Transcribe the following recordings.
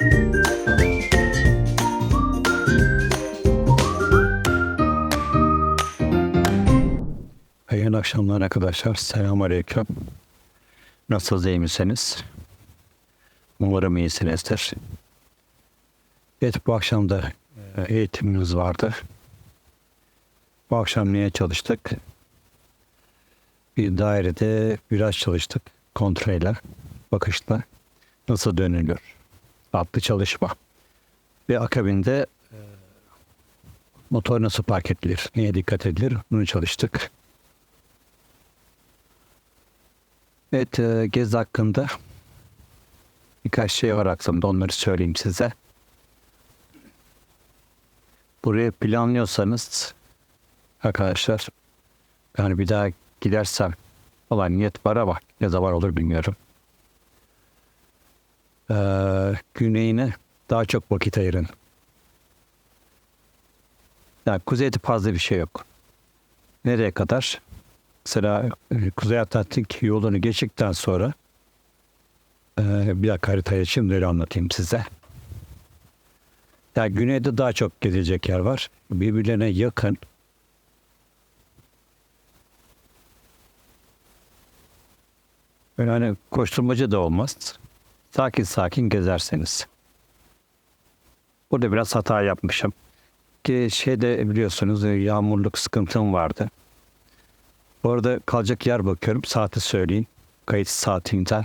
Hayırlı akşamlar arkadaşlar. Selamun Aleyküm. Nasılsınız, iyi misiniz? Umarım iyisinizdir. Evet, bu akşam da e, eğitimimiz vardı. Bu akşam niye çalıştık? Bir dairede biraz çalıştık. Kontrolle, bakışla. Nasıl dönülür? Adlı çalışma. Ve akabinde e, motor nasıl park edilir? Neye dikkat edilir? Bunu çalıştık. Evet, e, gezi hakkında birkaç şey var aklımda. Onları söyleyeyim size. Burayı planlıyorsanız arkadaşlar yani bir daha gidersem falan niyet var ama ne zaman olur bilmiyorum. Ee, güneyine daha çok vakit ayırın. Yani kuzeyde fazla bir şey yok. Nereye kadar? Mesela e, Kuzey Atlantik yolunu geçtikten sonra e, bir dakika haritayı da öyle anlatayım size. Yani güneyde daha çok gezilecek yer var. Birbirlerine yakın. Böyle hani koşturmacı da olmaz. Sakin sakin gezerseniz. Burada biraz hata yapmışım. Ki şeyde biliyorsunuz e, yağmurluk sıkıntım vardı. Bu arada kalacak yer bakıyorum. Saati söyleyin. Kayıt saatinden.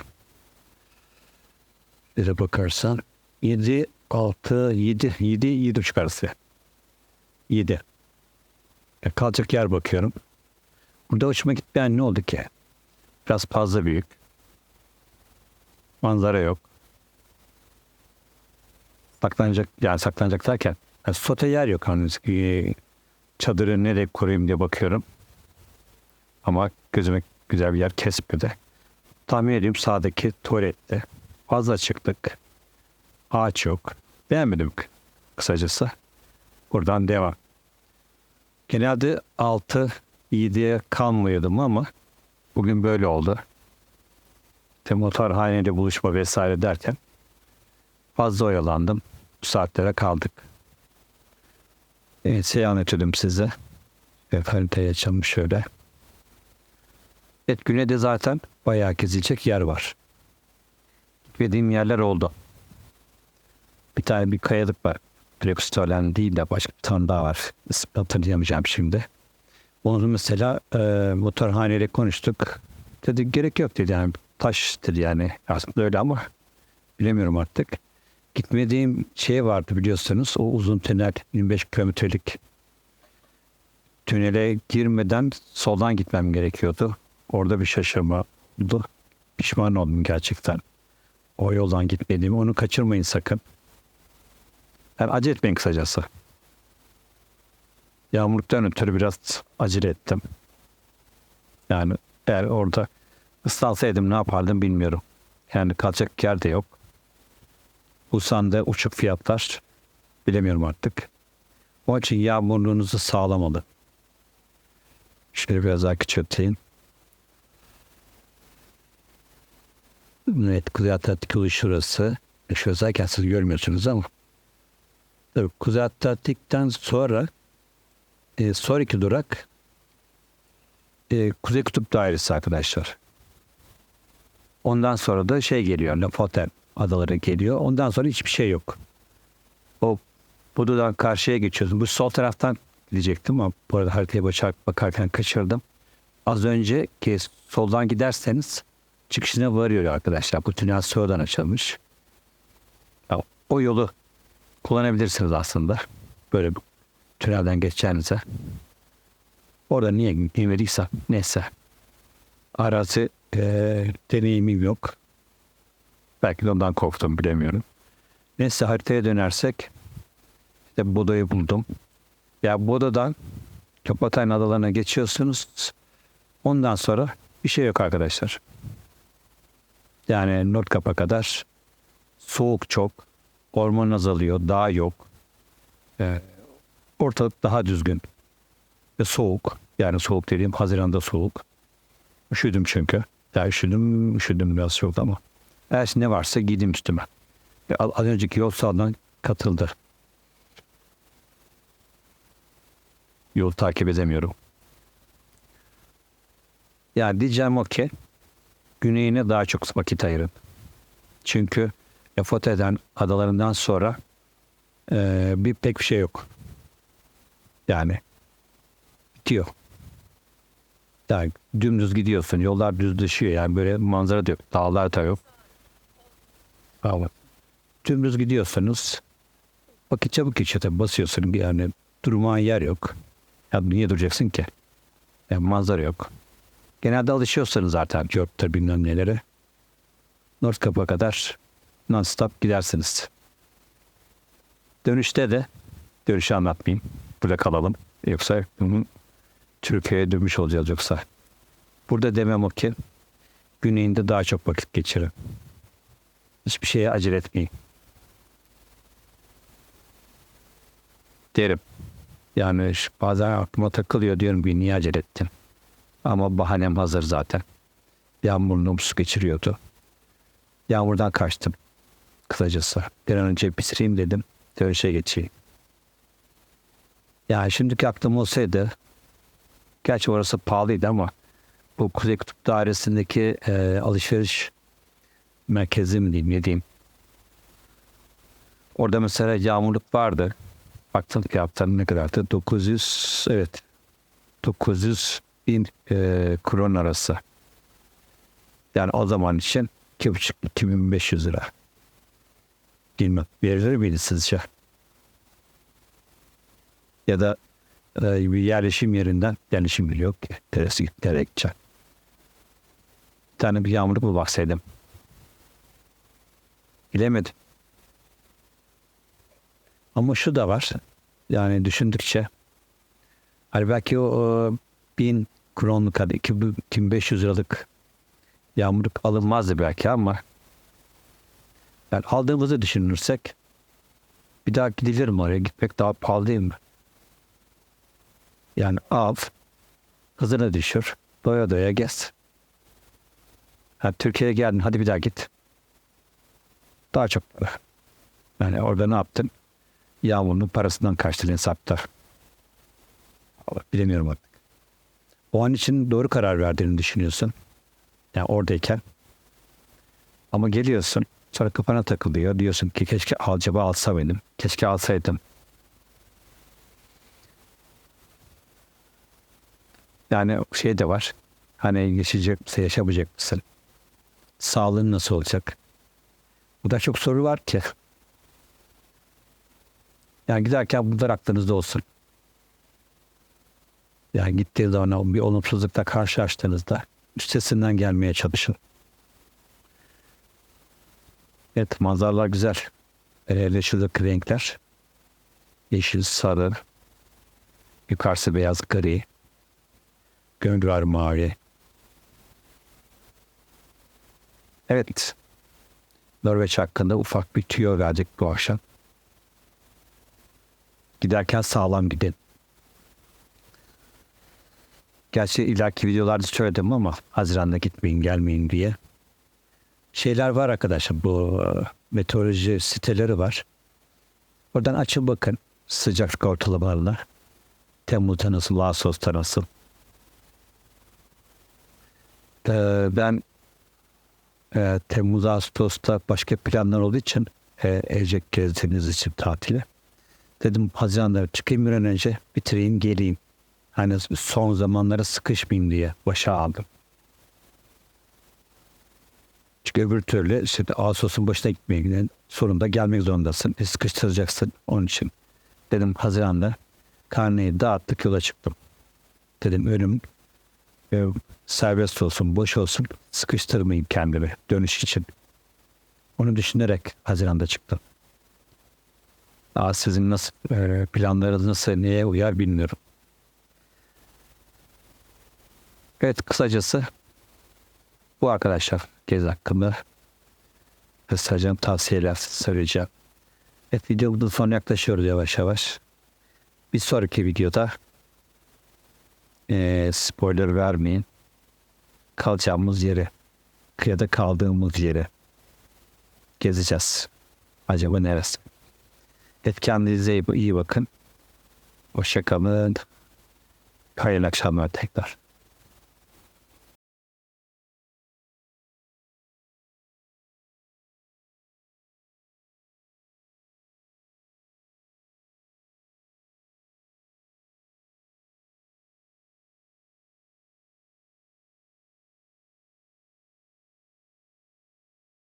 Bir bakarsan 7, 6, 7, 7, 7 buçuk arası. 7. Ya kalacak yer bakıyorum. Burada hoşuma gitmeyen ne oldu ki? Biraz fazla büyük. Manzara yok. Saklanacak, yani saklanacak derken yani sote yer yok. Hani, çadırı nereye kurayım diye bakıyorum. Ama gözüme güzel bir yer kesmedi. Tahmin ediyorum sağdaki tuvalette. Fazla açıklık. Ağaç yok. Beğenmedim kısacası. Buradan devam. Genelde 6 7'ye kalmıyordum ama bugün böyle oldu. İşte motorhanede buluşma vesaire derken fazla oyalandım. Bu saatlere kaldık. Evet, şey anlatıyordum size. Haritayı açalım şöyle. Evet güneyde zaten bayağı gezilecek yer var. Gitmediğim yerler oldu. Bir tane bir kayalık var. Prekustölen değil de başka bir tane daha var. İsmini hatırlayamayacağım şimdi. Onu mesela e, motorhaneyle konuştuk. Dedi gerek yok dedi yani taş dedi yani. Aslında öyle ama bilemiyorum artık. Gitmediğim şey vardı biliyorsunuz. O uzun tünel 25 kilometrelik tünele girmeden soldan gitmem gerekiyordu. Orada bir şaşırma oldu. Pişman oldum gerçekten. O yoldan gitmediğimi. Onu kaçırmayın sakın. Yani acele etmeyin kısacası. Yağmurluktan ötürü biraz acele ettim. Yani eğer orada ıslansaydım ne yapardım bilmiyorum. Yani kalacak yer de yok. Busan'da uçuk fiyatlar bilemiyorum artık. Onun için yağmurluğunuzu sağlamalı. Şöyle biraz daha küçülteyim. Evet, Kuzey Atlantik yolu şurası. Zaten siz görmüyorsunuz ama. Tabii Kuzey Atlantik'ten sonra e, sonraki durak e, Kuzey Kutup Dairesi arkadaşlar. Ondan sonra da şey geliyor. Lofoten adaları geliyor. Ondan sonra hiçbir şey yok. O Budu'dan karşıya geçiyorsun. Bu sol taraftan gidecektim ama bu arada haritaya bakar, bakarken kaçırdım. Az önce ki soldan giderseniz çıkışına varıyor arkadaşlar. Bu tünel sonradan açılmış. Ya, o yolu kullanabilirsiniz aslında. Böyle bir tünelden geçeceğinize. Orada niye girmediysem neyse. Arazi e, deneyimim yok. Belki de ondan korktum bilemiyorum. Neyse haritaya dönersek işte Boda'yı buldum. Ya Boda'dan Köpatay'ın adalarına geçiyorsunuz. Ondan sonra bir şey yok arkadaşlar. Yani Nordkap'a kadar soğuk çok. Orman azalıyor. Dağ yok. Ee, ortalık daha düzgün. Ve soğuk. Yani soğuk dediğim Haziran'da soğuk. Üşüdüm çünkü. Ya üşüdüm, üşüdüm biraz çok ama. Şey ne varsa giydim üstüme. Ve Az az önceki yol sağdan katıldı. Yol takip edemiyorum. Yani diyeceğim o ki güneyine daha çok vakit ayırın. Çünkü Efote'den adalarından sonra eee, bir pek bir şey yok. Yani bitiyor. Yani dümdüz gidiyorsun. Yollar düzleşiyor. Yani böyle manzara da yok. Dağlar da yok. Ama dümdüz gidiyorsanız vakit çabuk geçiyor tabii. Basıyorsun yani durmaya yer yok. Ya niye duracaksın ki? Yani manzara yok. Genelde alışıyorsanız zaten yurtta bilmem nelere. North Cap'a kadar non-stop gidersiniz. Dönüşte de dönüşü anlatmayayım. Burada kalalım. Yoksa Türkiye'ye dönmüş olacağız yoksa. Burada demem o ki güneyinde daha çok vakit geçirin. Hiçbir şeye acele etmeyin. Derim. Yani bazen aklıma takılıyor diyorum ki niye acele ettin? Ama bahanem hazır zaten. Yağmurluğum su geçiriyordu. Yağmurdan kaçtım. Kısacası. Bir an önce bitireyim dedim. Dönüşe geçeyim. Yani şimdiki aklım olsaydı gerçi orası pahalıydı ama bu Kuzey Kutup Dairesi'ndeki e, alışveriş merkezi mi diyeyim ne diyeyim. Orada mesela yağmurluk vardı. Baktım fiyatları ne kadardı? 900 evet 900 bin e, kron arası. Yani o zaman için 2,5-2500 lira. Bilmem. Verilir miydi sizce? Ya da bir yerleşim yerinden yerleşim bile yok ki. Teresi gideceksin? Bir tane bir yağmurluk mu baksaydım? Bilemedim. Ama şu da var. Yani düşündükçe hani belki o, o bin kronluk hadi 2500 liralık yağmurluk alınmazdı belki ama yani aldığımızı düşünürsek bir daha gidilir mi oraya gitmek daha pahalı değil mi? Yani al, hızını düşür, doya doya gez. Ha, Türkiye'ye geldin, hadi bir daha git. Daha çok para. Yani orada ne yaptın? Yağmurun parasından kaçtın hesapta. Allah, Bilemiyorum artık. O an için doğru karar verdiğini düşünüyorsun. Yani oradayken. Ama geliyorsun, sonra kafana takılıyor. Diyorsun ki keşke acaba alsa benim. Keşke alsaydım. Yani şey de var. Hani yaşayacak mısın, yaşamayacak mısın? Sağlığın nasıl olacak? Bu da çok soru var ki. Yani giderken bunlar aklınızda olsun. Yani gittiği zaman bir olumsuzlukla karşılaştığınızda üstesinden gelmeye çalışın. Evet manzaralar güzel. Yerleşirdeki renkler. Yeşil, sarı. Yukarısı beyaz, gri. Göngör mavi. Evet. Norveç hakkında ufak bir tüyo verdik bu akşam. Giderken sağlam gidin. Gerçi ileriki videolarda söyledim ama Haziran'da gitmeyin gelmeyin diye. Şeyler var arkadaşlar bu e, meteoroloji siteleri var. Oradan açın bakın sıcaklık ortalamalarına. Temmuz'da nasıl, Ağustos'ta nasıl. Ee, ben e, Temmuz, Ağustos'ta başka planlar olduğu için e, Ecek gezdiğiniz için tatile. Dedim Haziran'da çıkayım bir an önce bitireyim geleyim. Hani son zamanlara sıkışmayayım diye başa aldım. Çünkü öbür türlü işte Ağustos'un başına gitmeye sonunda gelmek zorundasın. E, sıkıştıracaksın onun için. Dedim Haziran'da karneyi dağıttık yola çıktım. Dedim önüm e, serbest olsun, boş olsun, sıkıştırmayayım kendimi dönüş için. Onu düşünerek Haziran'da çıktım. Daha sizin nasıl e, planlarınız nasıl, neye uyar bilmiyorum. Evet kısacası bu arkadaşlar gezi hakkında kısaca tavsiyeler söyleyeceğim. Evet videomuzun sonuna yaklaşıyoruz yavaş yavaş. Bir sonraki videoda e, spoiler vermeyin. Kalacağımız yeri, kıyıda kaldığımız yeri gezeceğiz. acaba neresi? Evet kendinize iyi bakın. Hoşçakalın. Hayırlı akşamlar tekrar.